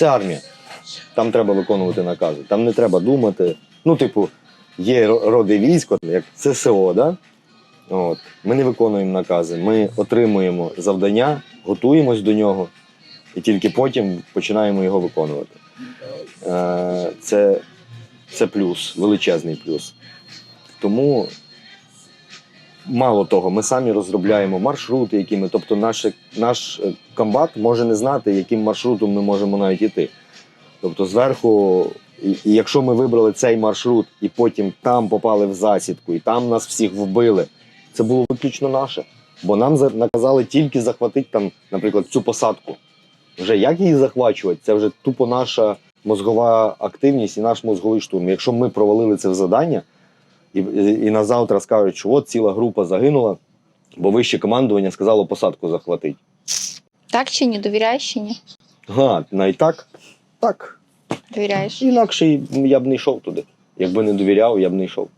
Це армія. Там треба виконувати накази. Там не треба думати. Ну, типу, є роди військ, як ЦСО, да? От. Ми не виконуємо накази. Ми отримуємо завдання, готуємось до нього, і тільки потім починаємо його виконувати. Е, Це, це плюс, величезний плюс. Тому мало того, ми самі розробляємо маршрути, які ми, тобто наш, наш е, комбат може не знати, яким маршрутом ми можемо навіть іти. Тобто, зверху, і, і якщо ми вибрали цей маршрут і потім там попали в засідку, і там нас всіх вбили, це було виключно наше. Бо нам наказали тільки захватити там, наприклад, цю посадку. Вже як її захвачувати, це вже тупо наша мозгова активність і наш мозговий штурм. Якщо ми провалили це в завдання, і, і на завтра скажуть, що от ціла група загинула, бо вище командування сказало посадку захватити. Так чи ні? Довіряєш чи ні? Га, навіть так? Так. Довіряєш. Інакше я б не йшов туди. Якби не довіряв, я б не йшов.